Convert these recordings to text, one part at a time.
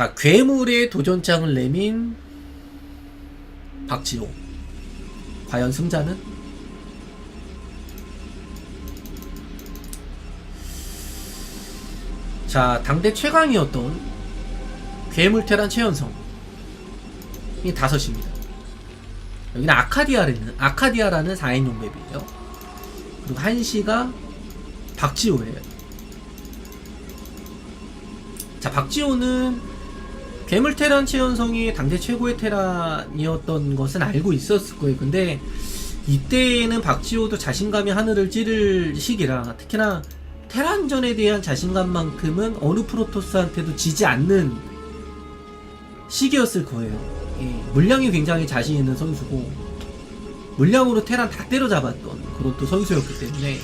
자, 괴물의 도전장을 내민 박지호. 과연 승자는? 자, 당대 최강이었던 괴물 테란 최연성. 이 다섯입니다. 여기는 아카디아라는, 아카디아라는 4인용 맵이에요. 그리고 한시가 박지호예요. 자, 박지호는 괴물 테란 최연성이 당대 최고의 테란이었던 것은 알고 있었을 거예요. 근데 이때는 박지호도 자신감이 하늘을 찌를 시기라 특히나 테란전에 대한 자신감만큼은 어느 프로토스한테도 지지 않는 시기였을 거예요. 예, 물량이 굉장히 자신 있는 선수고 물량으로 테란 다 때려잡았던 그런 또 선수였기 때문에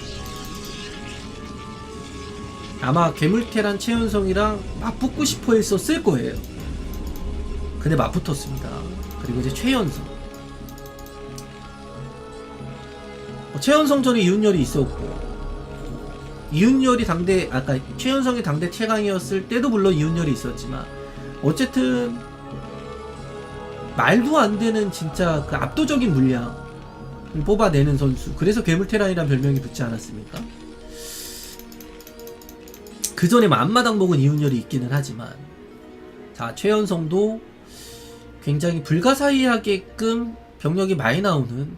아마 괴물테란 최연성이랑 맞붙고 싶어 했었을 거예요. 근데 맞붙었습니다. 그리고 이제 최연성. 어, 최연성 전에 이윤열이 있었고 이윤열이 당대 아까 최연성이 당대 최강이었을 때도 물론 이윤열이 있었지만 어쨌든 말도 안 되는 진짜 그 압도적인 물량을 뽑아내는 선수. 그래서 괴물테란이라는 별명이 붙지 않았습니까? 그 전에 뭐 앞마당 먹은 이윤열이 있기는 하지만 자 최연성도 굉장히 불가사의하게끔 병력이 많이 나오는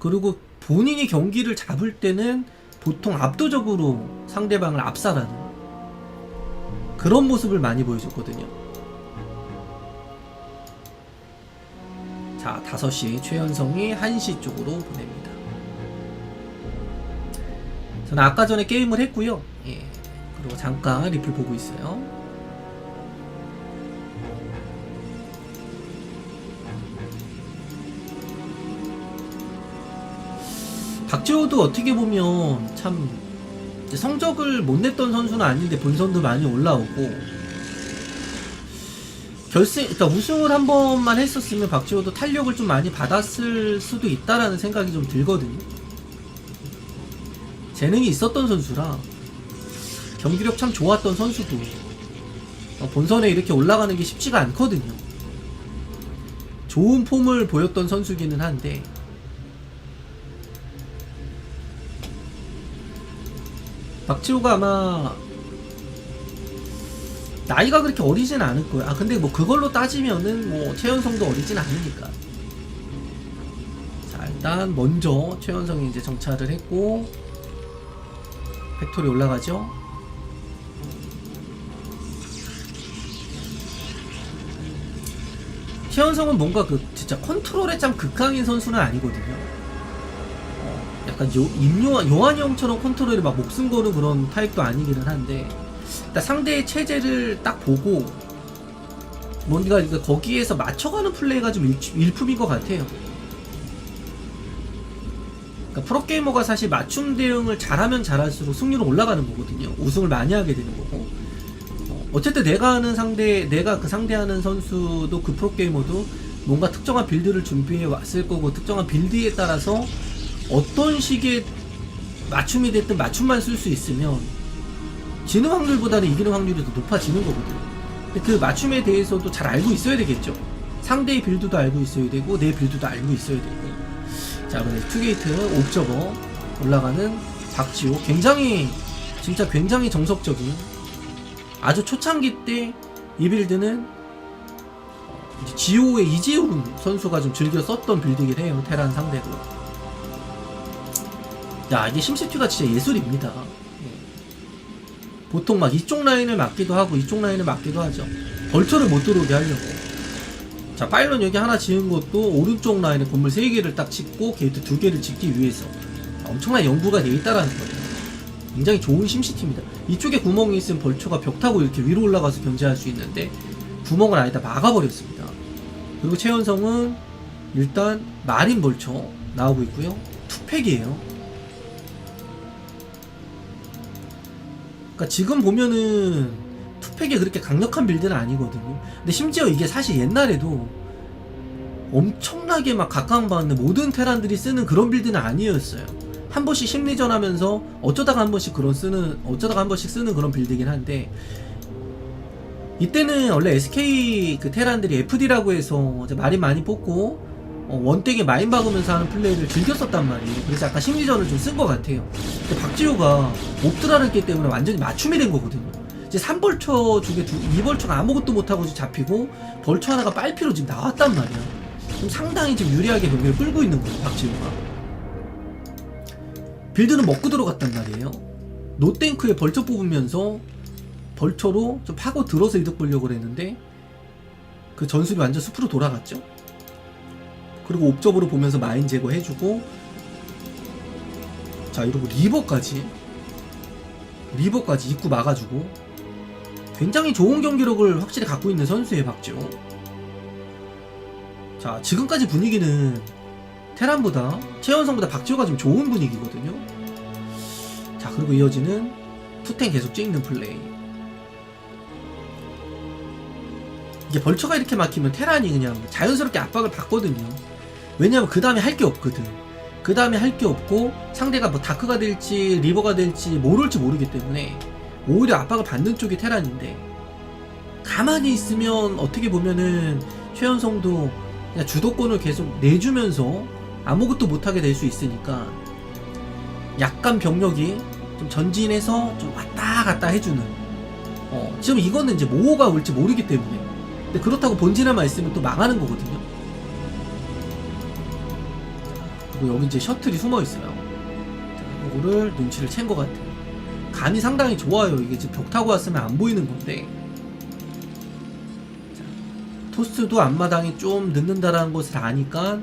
그리고 본인이 경기를 잡을 때는 보통 압도적으로 상대방을 압살하는 그런 모습을 많이 보여줬거든요. 자 5시 최연성이 1시 쪽으로 보냅니다. 저는 아까 전에 게임을 했고요. 예. 그리고 잠깐 리플 보고 있어요. 박지호도 어떻게 보면 참 성적을 못 냈던 선수는 아닌데 본선도 많이 올라오고 결승, 그러니까 우승을 한 번만 했었으면 박지호도 탄력을 좀 많이 받았을 수도 있다라는 생각이 좀 들거든요. 재능이 있었던 선수라 경기력 참 좋았던 선수도 어, 본선에 이렇게 올라가는 게 쉽지가 않거든요. 좋은 폼을 보였던 선수기는 한데 박지호가 아마 나이가 그렇게 어리진 않을 거예요. 아 근데 뭐 그걸로 따지면은 뭐 최연성도 어리진 않으니까. 자 일단 먼저 최연성이 이제 정찰을 했고 팩토리 올라가죠. 최연성은 뭔가 그 진짜 컨트롤에 참 극강인 선수는 아니거든요. 어, 약간 요, 임요한 요한이 형처럼 컨트롤에 막 목숨 거는 그런 타입도 아니기는 한데 일단 상대의 체제를 딱 보고 뭔가 거기에서 맞춰가는 플레이가 좀 일, 일품인 것 같아요. 그러니까 프로게이머가 사실 맞춤 대응을 잘하면 잘할수록 승률은 올라가는 거거든요. 우승을 많이 하게 되는 거고. 어, 어쨌든 내가 하는 상대, 내가 그 상대하는 선수도 그 프로게이머도 뭔가 특정한 빌드를 준비해 왔을 거고, 특정한 빌드에 따라서 어떤 식의 맞춤이 됐든 맞춤만 쓸 수 있으면 지는 확률보다는 이기는 확률이 더 높아지는 거거든요. 근데 그 맞춤에 대해서도 잘 알고 있어야 되겠죠. 상대의 빌드도 알고 있어야 되고 내 빌드도 알고 있어야 되고. 자, 그래 투게이트 옵저버 올라가는 박지호 굉장히 진짜 굉장히 정석적인 아주 초창기 때 이 빌드는 지호의 이재훈 선수가 좀 즐겨 썼던 빌드이긴 해요. 테란 상대로. 야, 이게 심시티가 진짜 예술입니다. 보통 막 이쪽 라인을 막기도 하고 이쪽 라인을 막기도 하죠. 벌처를 못 들어오게 하려고. 자, 파일런 여기 하나 지은 것도 오른쪽 라인에 건물 3개를 딱 짓고 게이트 2개를 짓기 위해서 엄청난 연구가 되어 있다라는 거예요. 굉장히 좋은 심시티입니다. 이쪽에 구멍이 있으면 벌처가 벽 타고 이렇게 위로 올라가서 견제할 수 있는데 구멍을 아예 다 막아버렸습니다. 그리고 최연성은 일단 마린 벌처 나오고 있고요. 투팩이에요. 그러니까 지금 보면은 투팩이 그렇게 강력한 빌드는 아니거든요. 근데 심지어 이게 사실 옛날에도 엄청나게 막 각광받는 모든 테란들이 쓰는 그런 빌드는 아니었어요. 한 번씩 심리전 하면서 어쩌다가 한 번씩 그런 쓰는 어쩌다가 한 번씩 쓰는 그런 빌드긴 한데 이때는 원래 SK 그 테란들이 FD라고 해서 마린 많이 뽑고 어, 원땡에 마인 박으면서 하는 플레이를 즐겼었단 말이에요. 그래서 약간 심리전을 좀 쓴 것 같아요. 근데 박지호가 옵드라를 기 때문에 완전히 맞춤이 된 거거든요. 이제 3벌처 중에 두, 2벌처가 아무것도 못하고 잡히고 벌처 하나가 빨피로 지금 나왔단 말이야. 지금 상당히 지금 유리하게 경기를 끌고 있는 거예요, 박지호가. 빌드는 먹고 들어갔단 말이에요. 노땡크에 벌처 뽑으면서 벌처로 좀 파고 들어서 이득 보려고 그랬는데 그 전술이 완전 숲으로 돌아갔죠. 그리고 옵저버로 보면서 마인 제거해주고 자 이러고 리버까지 리버까지 입구 막아주고 굉장히 좋은 경기력을 확실히 갖고 있는 선수예요 박지호. 자 지금까지 분위기는 테란보다 최연성보다 박지호가 좀 좋은 분위기거든요. 자 그리고 이어지는 투탱 계속 찍는 플레이. 이게 벌처가 이렇게 막히면 테란이 그냥 자연스럽게 압박을 받거든요 왜냐면 그 다음에 할 게 없거든. 그 다음에 할 게 없고 상대가 뭐 다크가 될지 리버가 될지 모를지 모르기 때문에 오히려 압박을 받는 쪽이 테란인데 가만히 있으면 어떻게 보면은 최연성도 그냥 주도권을 계속 내주면서 아무것도 못하게 될 수 있으니까 약간 병력이 좀 전진해서 좀 왔다 갔다 해주는. 어, 지금 이거는 이제 모호가 올지 모르기 때문에. 근데 그렇다고 본진에만 있으면 또 망하는 거거든요 그리고 여기 이제 셔틀이 숨어 있어요. 자, 이거를 눈치를 챈 것 같아요. 감이 상당히 좋아요. 이게 지금 벽 타고 왔으면 안 보이는 건데. 자, 토스도 앞마당이 좀 늦는다라는 것을 아니까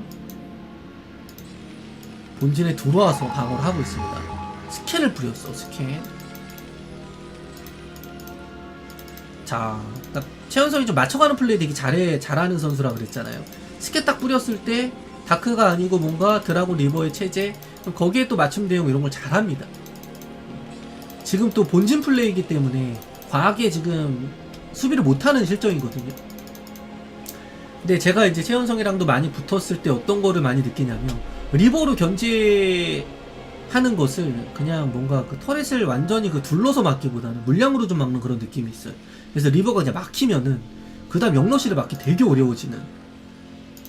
본진에 들어와서 방어를 하고 있습니다. 스캔을 뿌렸어 스캔. 자, 딱 최연성이 좀 맞춰가는 플레이 되게 잘해 잘하는 선수라 그랬잖아요. 스케 딱 뿌렸을 때 다크가 아니고 뭔가 드라곤 리버의 체제 거기에 또 맞춤 대응 이런 걸 잘합니다. 지금 또 본진 플레이이기 때문에 과하게 지금 수비를 못하는 실정이거든요. 근데 제가 이제 최연성이랑도 많이 붙었을 때 어떤 거를 많이 느끼냐면 리버로 견제하는 것을 그냥 뭔가 그 터렛을 완전히 그 둘러서 막기보다는 물량으로 좀 막는 그런 느낌이 있어요. 그래서 리버가 이제 막히면은 그 다음 영러시를 막기 되게 어려워지는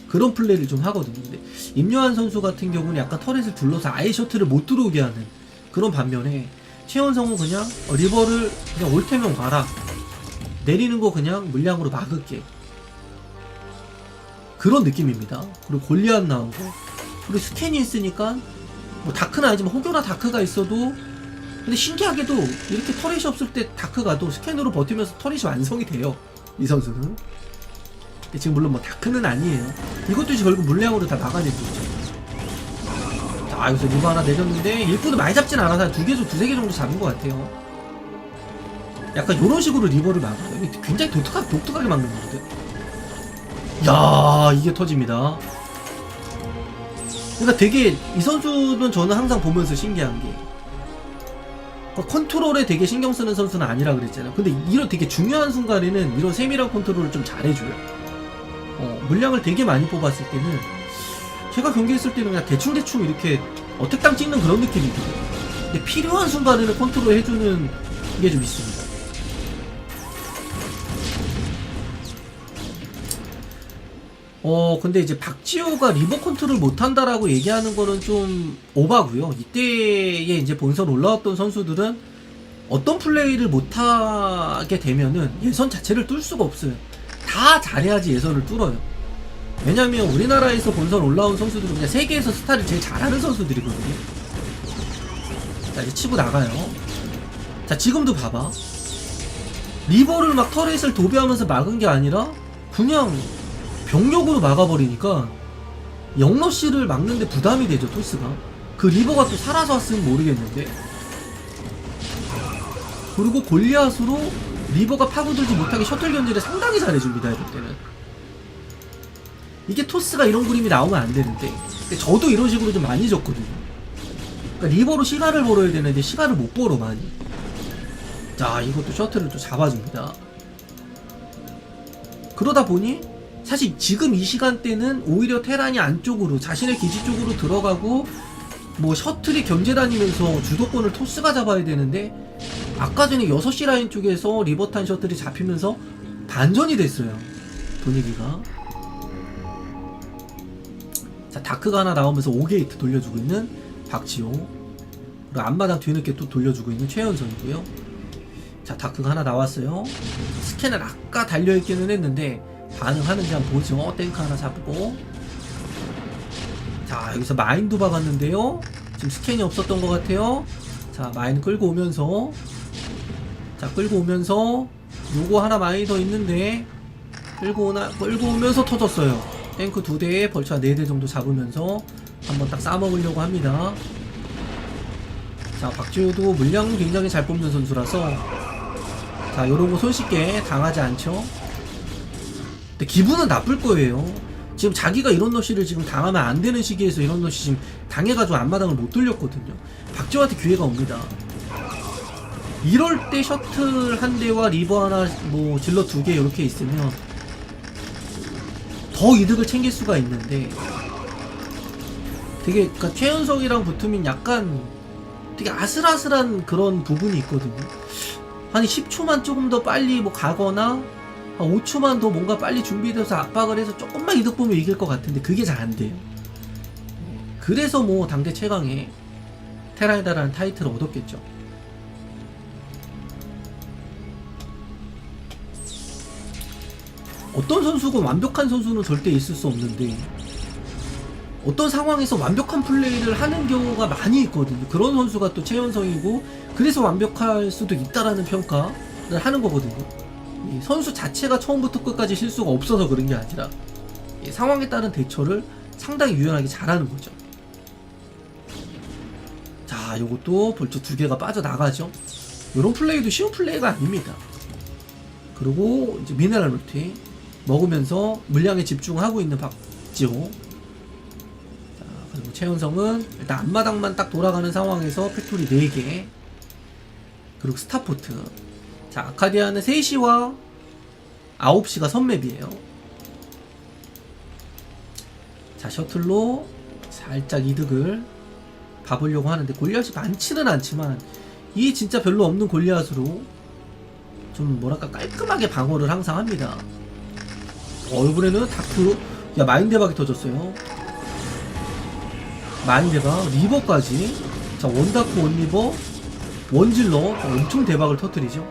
그런 플레이를 좀 하거든요. 근데 임요한 선수 같은 경우는 약간 터렛을 둘러서 아예 셔틀을 못 들어오게 하는 그런 반면에 최원성은 그냥 어, 리버를 그냥 올 테면 와라 내리는 거 그냥 물량으로 막을게 그런 느낌입니다. 그리고 골리앗 나오고 그리고 스캔이 있으니까 뭐 다크는 아니지만 혹여나 다크가 있어도 근데 신기하게도 이렇게 터렛이 없을 때 다크가도 스캔으로 버티면서 터렛이 완성이 돼요. 이 선수는. 근데 지금 물론 뭐 다크는 아니에요. 이것도 이제 결국 물량으로 다 막아내고 있죠. 자, 여기서 리버 하나 내렸는데 일꾼을 많이 잡진 않아서 한두 개, 두세 개 정도 잡은 것 같아요. 약간 이런 식으로 리버를 막아요. 굉장히 독특하게, 독특하게 막는 거거든. 야 이게 터집니다. 그러니까 되게 이 선수는 저는 항상 보면서 신기한 게 어, 컨트롤에 되게 신경 쓰는 선수는 아니라 그랬잖아요. 근데 이런 되게 중요한 순간에는 이런 세밀한 컨트롤을 좀 잘해줘요. 어, 물량을 되게 많이 뽑았을 때는 제가 경기했을 때는 그냥 대충대충 이렇게 어택당 찍는 그런 느낌이거든요. 근데 필요한 순간에는 컨트롤 해주는 게 좀 있습니다. 어 근데 이제 박지호가 리버 컨트롤 못한다라고 얘기하는 거는 좀 오바고요. 이때에 이제 본선 올라왔던 선수들은 어떤 플레이를 못하게 되면은 예선 자체를 뚫을 수가 없어요. 다 잘해야지 예선을 뚫어요. 왜냐면 우리나라에서 본선 올라온 선수들은 그냥 세계에서 스타를 제일 잘하는 선수들이거든요. 자 이제 치고 나가요. 자 지금도 봐봐. 리버를 막 터렛을 도배하면서 막은 게 아니라 그냥 병력으로 막아버리니까 영러씨를 막는데 부담이 되죠 토스가 그 리버가 또 살아서 왔으면 모르겠는데 그리고 골리앗으로 리버가 파고들지 못하게 셔틀 견제를 상당히 잘해줍니다 이럴 때는 이게 토스가 이런 그림이 나오면 안 되는데 저도 이런 식으로 좀 많이 졌거든요 그러니까 리버로 시간을 벌어야 되는데 시간을 못 벌어 많이 자 이것도 셔틀을 또 잡아줍니다 그러다 보니 사실 지금 이 시간대는 오히려 테란이 안쪽으로 자신의 기지 쪽으로 들어가고 뭐 셔틀이 견제 다니면서 주도권을 토스가 잡아야 되는데 아까 전에 6시 라인 쪽에서 리버탄 셔틀이 잡히면서 반전이 됐어요. 분위기가. 자, 다크가 하나 나오면서 5게이트 돌려주고 있는 박지호. 그리고 앞마당 뒤늦게 또 돌려주고 있는 최현선이고요. 자, 다크가 하나 나왔어요. 스캔을 아까 달려있기는 했는데, 반응하는지 한번 보죠. 어, 탱크 하나 잡고. 자, 여기서 마인도 박았는데요. 지금 스캔이 없었던 것 같아요. 자, 마인 끌고 오면서. 자, 끌고 오면서. 요거 하나 많이 더 있는데. 끌고 오나, 끌고 오면서 터졌어요. 탱크 두 대에 벌처 한 네 대 정도 잡으면서 한번 딱 싸먹으려고 합니다. 자, 박지호도 물량 굉장히 잘 뽑는 선수라서 자, 요런 거 손쉽게 당하지 않죠. 근데 기분은 나쁠 거예요. 지금 자기가 이런 러시를 지금 당하면 안 되는 시기에서 이런 러시 지금 당해가지고 앞마당을 못 돌렸거든요. 박지호한테 기회가 옵니다. 이럴 때 셔틀 한 대와 리버 하나, 뭐 질러 두 개 이렇게 있으면 더 이득을 챙길 수가 있는데 되게 그러니까 최연석이랑 붙으면 약간 되게 아슬아슬한 그런 부분이 있거든요. 한 10초만 조금 더 빨리 뭐 가거나 한 5초만 더 뭔가 빨리 준비돼서 압박을 해서 조금만 이득 보면 이길 것 같은데 그게 잘 안 돼요. 그래서 뭐 당대 최강의 테라이다라는 타이틀을 얻었겠죠. 어떤 선수가 완벽한 선수는 절대 있을 수 없는데 어떤 상황에서 완벽한 플레이를 하는 경우가 많이 있거든요. 그런 선수가 또 최연성이고 그래서 완벽할 수도 있다라는 평가를 하는 거거든요. 이 선수 자체가 처음부터 끝까지 실수가 없어서 그런 게 아니라 이 상황에 따른 대처를 상당히 유연하게 잘하는 거죠. 자, 요것도 벌써 두 개가 빠져나가죠. 이런 플레이도 쉬운 플레이가 아닙니다. 그리고 이제 미네랄 루티 먹으면서 물량에 집중하고 있는 박지호. 자, 그리고 최은성은 일단 앞마당만 딱 돌아가는 상황에서 팩토리 4개. 그리고 스타포트. 자, 아카디아는 3시와 9시가 선맵이에요. 자, 셔틀로 살짝 이득을 봐보려고 하는데 골리앗이 많지는 않지만 이 진짜 별로 없는 골리앗으로 좀 뭐랄까 깔끔하게 방어를 항상 합니다. 어, 이번에는 다크 야 마인 대박이 터졌어요. 마인 대박 리버까지 자 원다크 원리버 원질러 엄청 대박을 터뜨리죠.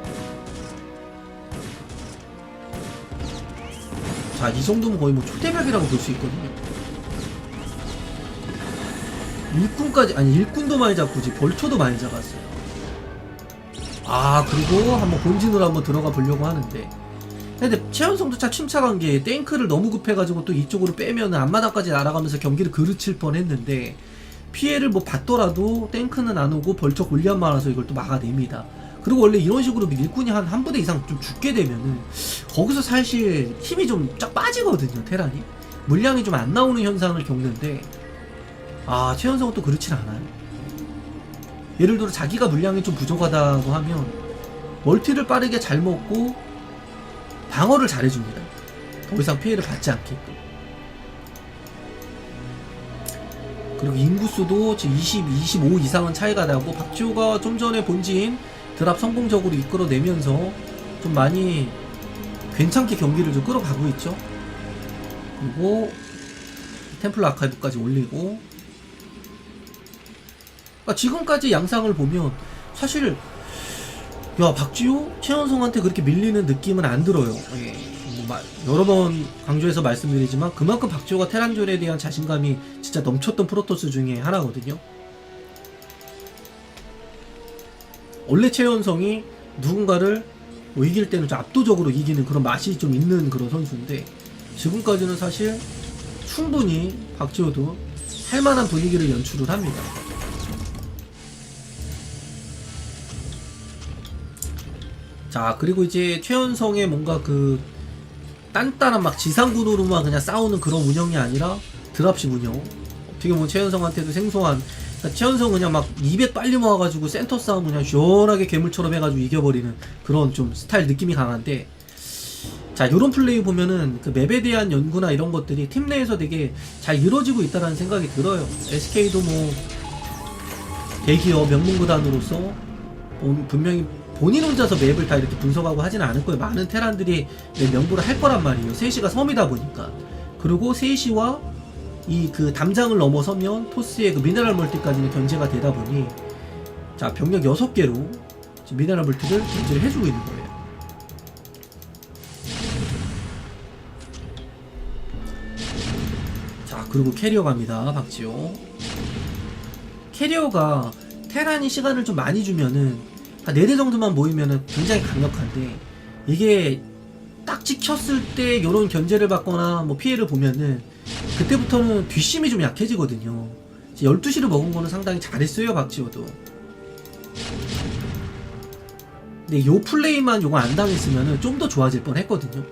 자 이 정도면 거의 뭐 초대박이라고 볼 수 있거든요. 일꾼까지 아니 일꾼도 많이 잡고 지 벌초도 많이 잡았어요. 아 그리고 한번 본진으로 한번 들어가 보려고 하는데 근데 최연성도 참 침착한 게 탱크를 너무 급해가지고 또 이쪽으로 빼면 앞마당까지 날아가면서 경기를 그르칠 뻔했는데 피해를 뭐 받더라도 탱크는 안 오고 벌쳐 골리앗만 와서 이걸 또 막아냅니다. 그리고 원래 이런 식으로 일꾼이 한 한 부대 이상 좀 죽게 되면은 거기서 사실 힘이 좀 쫙 빠지거든요 테란이 물량이 좀 안 나오는 현상을 겪는데 아 최연성은 또 그렇진 않아요. 예를 들어 자기가 물량이 좀 부족하다고 하면 멀티를 빠르게 잘 먹고 방어를 잘해줍니다. 더 이상 피해를 받지 않게끔. 그리고 인구수도 지금 20, 25 이상은 차이가 나고 박지호가 좀 전에 본진 드랍 성공적으로 이끌어내면서 좀 많이 괜찮게 경기를 좀 끌어가고 있죠. 그리고 템플러 아카이브까지 올리고 그러니까 지금까지 양상을 보면 사실 야 박지호 최원성한테 그렇게 밀리는 느낌은 안 들어요. 예. 뭐 마- 여러 번 강조해서 말씀드리지만 그만큼 박지호가 테란전에 대한 자신감이 진짜 넘쳤던 프로토스 중에 하나거든요. 원래 최원성이 누군가를 뭐 이길 때는 좀 압도적으로 이기는 그런 맛이 좀 있는 그런 선수인데 지금까지는 사실 충분히 박지호도 할 만한 분위기를 연출을 합니다. 자 그리고 이제 최연성의 뭔가 그 단단한 막 지상군으로만 그냥 싸우는 그런 운영이 아니라 드랍식 운영 어떻게 보면 최연성한테도 생소한 그러니까 최연성 그냥 막 200 빨리 모아가지고 센터 싸움 그냥 시원하게 괴물처럼 해가지고 이겨버리는 그런 좀 스타일 느낌이 강한데 자 요런 플레이 보면은 그 맵에 대한 연구나 이런 것들이 팀 내에서 되게 잘 이루어지고 있다라는 생각이 들어요. SK도 뭐 대기업 명문구단으로서 본- 분명히 본인 혼자서 맵을 다 이렇게 분석하고 하지는 않을 거예요. 많은 테란들이 내 명부를 할 거란 말이에요. 3시가 섬이다 보니까. 그리고 3시와 이 그 담장을 넘어서면 토스의 그 미네랄 멀티까지는 견제가 되다 보니 자 병력 6개로 지금 미네랄 멀티를 견제를 해주고 있는 거예요. 자 그리고 캐리어 갑니다 박지호 캐리어가 테란이 시간을 좀 많이 주면은 한 4대 정도만 모이면은 굉장히 강력한데 이게 딱 찍혔을 때 요런 견제를 받거나 뭐 피해를 보면은 그때부터는 뒷심이 좀 약해지거든요. 12시를 먹은 거는 상당히 잘했어요 박지호도. 근데 요 플레이만 요거 안 당했으면은 좀 더 좋아질 뻔 했거든요.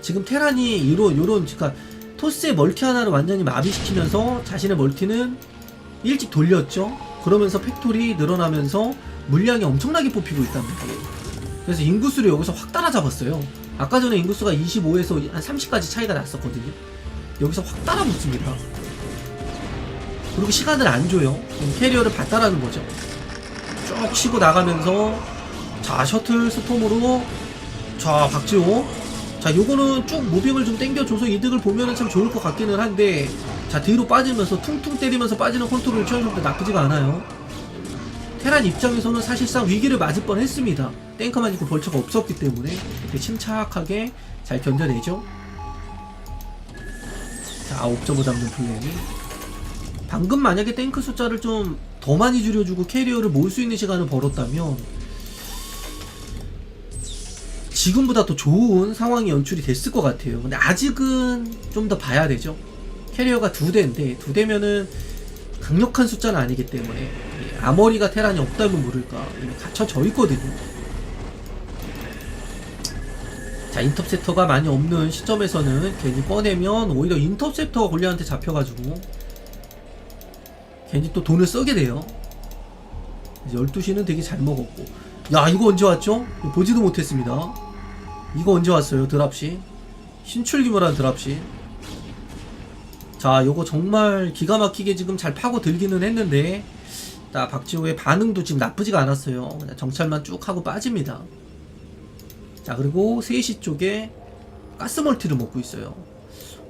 지금 테란이 요런 요런 그러니까 토스의 멀티 하나를 완전히 마비시키면서 자신의 멀티는 일찍 돌렸죠. 그러면서 팩토리 늘어나면서 물량이 엄청나게 뽑히고 말이에요. 그래서 인구수를 여기서 확 따라잡았어요. 아까 전에 인구수가 25에서 한 30까지 차이가 났었거든요. 여기서 확 따라붙습니다. 그리고 시간을 안 줘요. 캐리어를 받다라는 거죠. 쭉 치고 나가면서 자 셔틀 스톰으로 자 박지호 자 요거는 쭉 무빙을 좀 땡겨줘서 이득을 보면은 참 좋을 것 같기는 한데 자 뒤로 빠지면서 퉁퉁 때리면서 빠지는 컨트롤 취하는 나쁘지가 않아요 테란 입장에서는 사실상 위기를 맞을 뻔 했습니다 탱크만 있고 벌처가 없었기 때문에 이렇게 침착하게 잘 견뎌내죠 자 옵저버 잡는 플레이 방금 만약에 탱크 숫자를 좀 더 많이 줄여주고 캐리어를 모을 수 있는 시간을 벌었다면 지금보다 더 좋은 상황이 연출이 됐을 것 같아요. 근데 아직은 좀 더 봐야 되죠. 캐리어가 두 대인데 두 대면은 강력한 숫자는 아니기 때문에 이 아머리가 테란이 없다면 모를까 갇혀져 있거든요. 자 인터셉터가 많이 없는 시점에서는 괜히 꺼내면 오히려 인터셉터가 골리한테 잡혀가지고 괜히 또 돈을 쓰게 돼요. 12시는 되게 잘 먹었고 야 이거 언제 왔죠? 보지도 못했습니다 이거 언제 왔어요 드랍시 신출기모란 드랍시 자 요거 정말 기가 막히게 지금 잘 파고 들기는 했는데 자 박지호의 반응도 지금 나쁘지가 않았어요 정찰만 쭉 하고 빠집니다 자 그리고 3시 쪽에 가스멀티를 먹고 있어요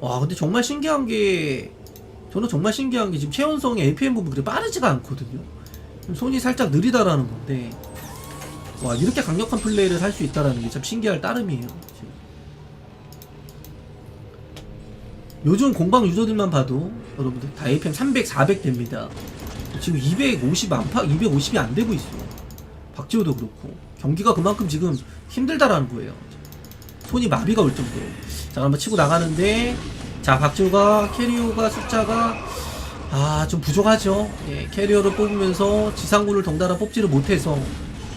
와 근데 정말 신기한 게 저는 정말 신기한 게 지금 최연성의 APM 부분 그렇게 빠르지가 않거든요 좀 손이 살짝 느리다라는 건데 와 이렇게 강력한 플레이를 할 수 있다라는 게 참 신기할 따름이에요. 요즘 공방 유저들만 봐도 여러분들 다 APM 300, 400 됩니다. 지금 250 안팎, 250이 안 되고 있어. 박지호도 그렇고 경기가 그만큼 지금 힘들다라는 거예요. 손이 마비가 올 정도로. 자, 한번 치고 나가는데 자 박지호가 캐리어가 숫자가 아 좀 부족하죠. 예, 캐리어를 뽑으면서 지상군을 덩달아 뽑지를 못해서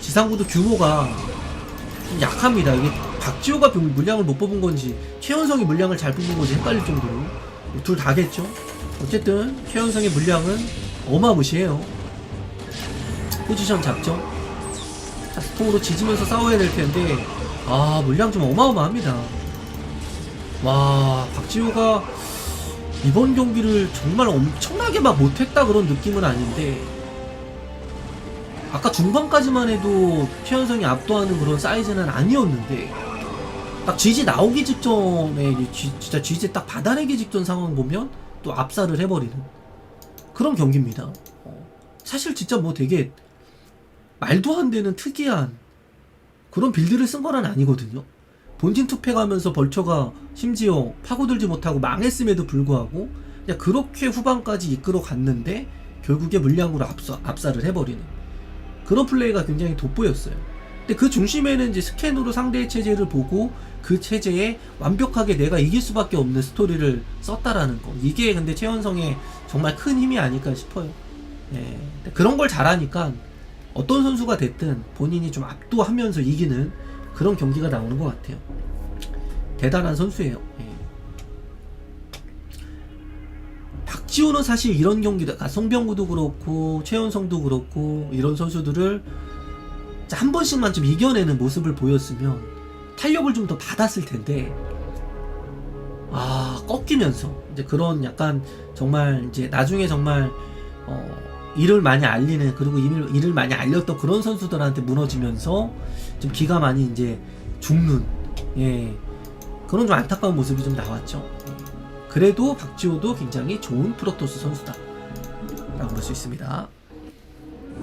지상구도 규모가 좀 약합니다. 이게 박지호가 병- 물량을 못 뽑은 건지 최현성이 물량을 잘 뽑은 건지 헷갈릴 정도로 둘 다겠죠. 어쨌든 최현성의 물량은 어마무시해요. 포지션 잡죠. 자, 스톰으로 지지면서 싸워야 될 텐데 아 물량 좀 어마어마합니다. 와 박지호가 이번 경기를 정말 엄청나게 막 못했다 그런 느낌은 아닌데 아까 중반까지만 해도 최현성이 압도하는 그런 사이즈는 아니었는데 딱 GG 나오기 직전에 진짜 GG 딱 받아내기 직전 상황 보면 또 압살을 해버리는 그런 경기입니다. 어, 사실 진짜 뭐 되게 말도 안 되는 특이한 그런 빌드를 쓴건 아니거든요. 본진 투팩하면서 벌처가 심지어 파고들지 못하고 망했음에도 불구하고 그냥 그렇게 후반까지 이끌어 갔는데 결국에 물량으로 압사, 압살을 해버리는 그런 플레이가 굉장히 돋보였어요. 근데 그 중심에는 이제 스캔으로 상대의 체제를 보고 그 체제에 완벽하게 내가 이길 수밖에 없는 스토리를 썼다라는 거. 이게 근데 최현성의 정말 큰 힘이 아닐까 싶어요. 네. 근데 그런 걸 잘하니까 어떤 선수가 됐든 본인이 좀 압도하면서 이기는 그런 경기가 나오는 것 같아요. 대단한 선수예요. 예. 박지호는 사실 이런 경기다. 아, 송병구도 그렇고 최현성도 그렇고 이런 선수들을 자, 한 번씩만 좀 이겨내는 모습을 보였으면 탄력을 좀 더 받았을 텐데 아 꺾이면서 이제 그런 약간 정말 이제 나중에 정말 어 일을 많이 알리는 그리고 일을, 일을 많이 알렸던 그런 선수들한테 무너지면서 좀 기가 많이 이제 죽는 예 그런 좀 안타까운 모습이 좀 나왔죠. 그래도 박지호도 굉장히 좋은 프로토스 선수다 라고 볼 수 있습니다.